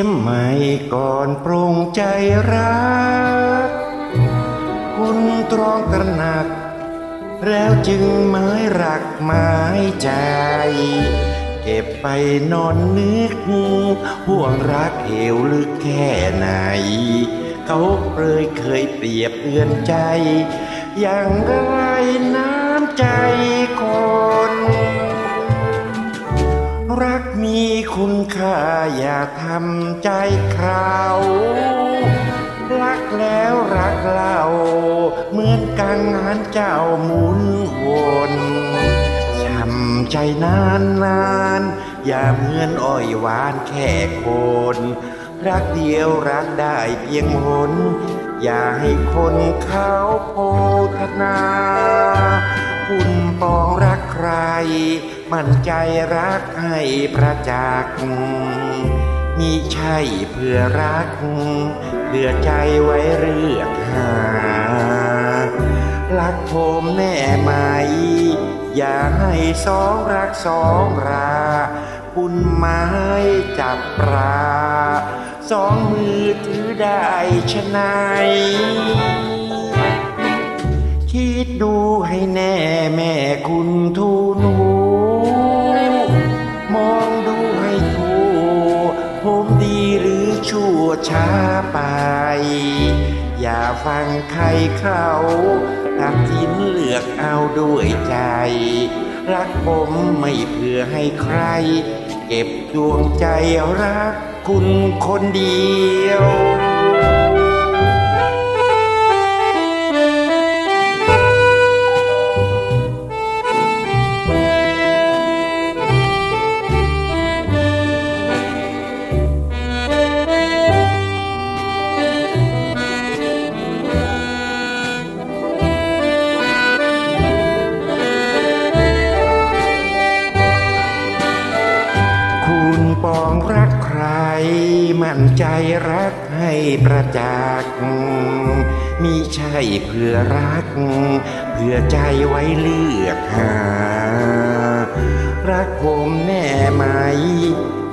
ียมใหม่ก่อนปรัก คุณตรองตระหนัก แล้วจึงไม้รักไม้ใจ เก็บไปนอนนึก ห่วงรักเหวลึกแค่ไหน เขาเปรยเคยเปรียบเอือนใจ อย่างไรน้ำใจคน รักมีคุณค่าอย่าทำใจคราวรักแล้วรักเล่า เหมือนกังหันเจ้าหมุนวนช้ำใจนานนานอย่าเหมือนอ้อยหวานแค่คน รักเดียวรักได้เพียงหน อย่าให้คนเขาโพธนา คุณปองรักใคร มั่นใจรักให้ประจักษ์มิใช่เพื่อรักเพื่อใจไว้เลือกหารักผมแน่ไหม อย่าให้สองรักสองราคุณไม้จับปลาสองมือถือได้ชะนายคิดดูให้แน่แม่คุณทูล ชั่วช้าไป อย่าฟังใครเขาตัดสินเลือกเอาด้วยใจ รักผมไม่เพื่อให้ใคร เก็บดวงใจรักคุณคนเดียว มั่นใจรักให้ประจักษ์มิใช่เพื่อรัก เพื่อใจไว้เลือกหา รักผมแน่ไหม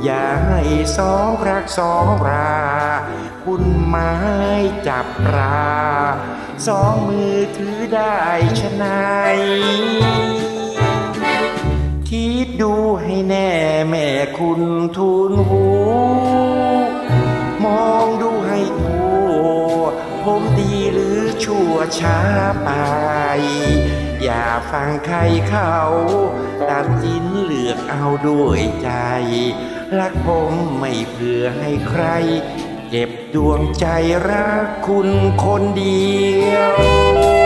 อย่าให้สองรักสองรา คุณไม้จับปลาสองมือถือได้ชนายคิดดูให้แน่แม่คุณทูลหู ผมดีหรือชั่วช้าไป อย่าฟังใครเขาตัดสินเลือกเอาด้วยใจ รักผมไม่เพื่อให้ใคร เก็บดวงใจรักคุณคนเดียว